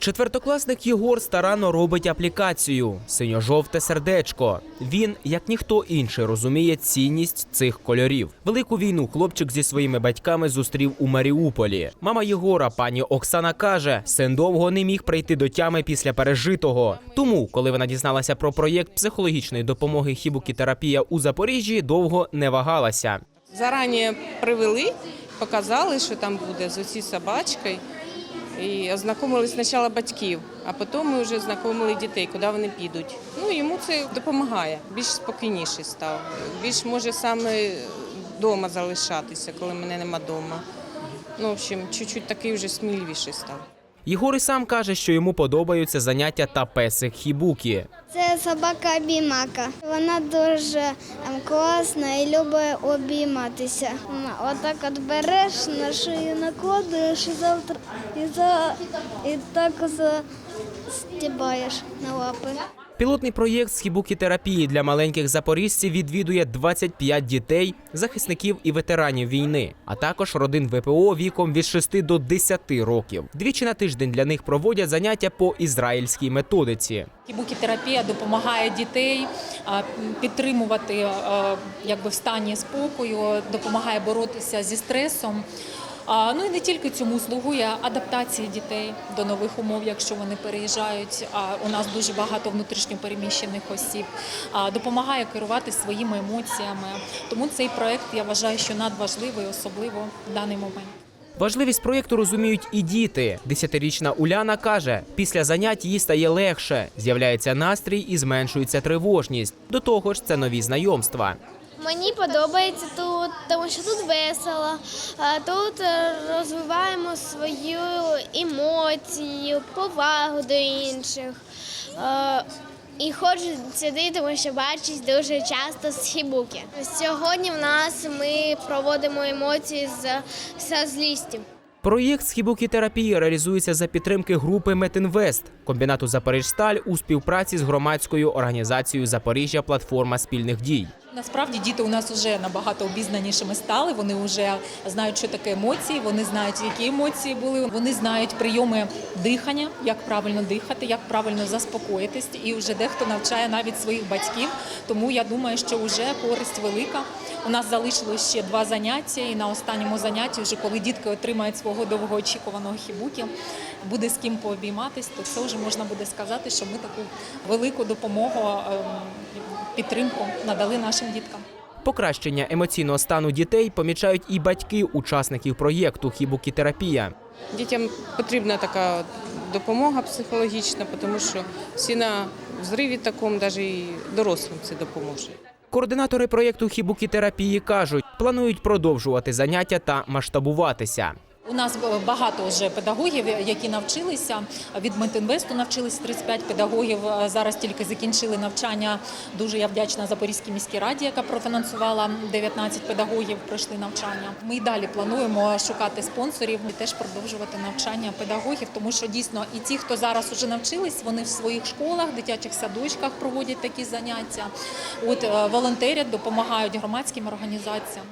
Четвертокласник Єгор старанно робить аплікацію синьо-жовте сердечко. Він, як ніхто інший, розуміє цінність цих кольорів. Велику війну хлопчик зі своїми батьками зустрів у Маріуполі. Мама Єгора, пані Оксана, каже, син довго не міг прийти до тями після пережитого. Тому, коли вона дізналася про проєкт психологічної допомоги хібукітерапія у Запоріжжі, довго не вагалася. Зарані привели, показали, що там буде з оці собачкою. І ознакомили спочатку батьків, а потім ми вже знайомили дітей, куди вони підуть. Ну йому це допомагає. Більш спокійніший став. Більш може саме вдома залишатися, коли мене нема вдома. Ну, в общем, чуть-чуть такий вже сміливіший став. Єгор і сам каже, що йому подобаються заняття та песик хібукі. Це собака обіймака. Вона дуже ем, класна і любить обійматися. Отак от береш на шию накладуєш і завтра і за і так за стібаєш на лапи. Пілотний проєкт з хібукі-терапії для маленьких запоріжців відвідує 25 дітей, захисників і ветеранів війни, а також родин ВПО віком від 6 до 10 років. Двічі на тиждень для них проводять заняття по ізраїльській методиці. Кібукітерапія допомагає дітей підтримувати якби в стані спокою, допомагає боротися зі стресом. А, Ну і не тільки цьому слугує адаптації дітей до нових умов, якщо вони переїжджають. У нас дуже багато внутрішньопереміщених осіб. Допомагає керувати своїми емоціями. Тому цей проект я вважаю, що надважливий, особливо в даний момент. Важливість проєкту розуміють і діти. Десятирічна Уляна каже, після занять їй стає легше, з'являється настрій і зменшується тривожність. До того ж, це нові знайомства. Мені подобається тут, тому що тут весело. Тут е, розвиваємо свою емоцію, повагу до інших. Е, І хочу сюди, тому що бачить дуже часто з хібуки. Сьогодні в нас ми проводимо емоції з, з злістю. Проєкт з хібукітерапії реалізується за підтримки групи Метінвест, комбінату Запоріжсталь у співпраці з громадською організацією Запоріжжя Платформа спільних дій. Насправді діти у нас вже набагато обізнанішими стали. Вони вже знають, що таке емоції. Вони знають, які емоції були. Вони знають прийоми дихання, як правильно дихати, як правильно заспокоїтись. І вже дехто навчає навіть своїх батьків. Тому я думаю, що вже користь велика. У нас залишилось ще два заняття, і на останньому занятті, вже коли дітки отримають свого довгоочікуваного хібуки, буде з ким пообійматись, то це вже можна буде сказати, що ми таку велику допомогу ем, підтримку надали нашим діткам. Покращення емоційного стану дітей помічають і батьки учасників проєкту Хібукітерапія. Дітям потрібна така допомога психологічна, тому що всі на взриві такому, навіть і дорослим це допоможе. Координатори проєкту Хібукітерапії кажуть, планують продовжувати заняття та масштабуватися. У нас багато вже педагогів, які навчилися від Метинвесту. Навчились 35 педагогів. Зараз тільки закінчили навчання. Дуже я вдячна Запорізькій міській раді, яка профінансувала 19 педагогів. Пройшли навчання. Ми і далі плануємо шукати спонсорів і теж продовжувати навчання педагогів, тому що дійсно і ті, хто зараз вже навчились, вони в своїх школах, дитячих садочках проводять такі заняття. От е, волонтерять, допомагають громадським організаціям.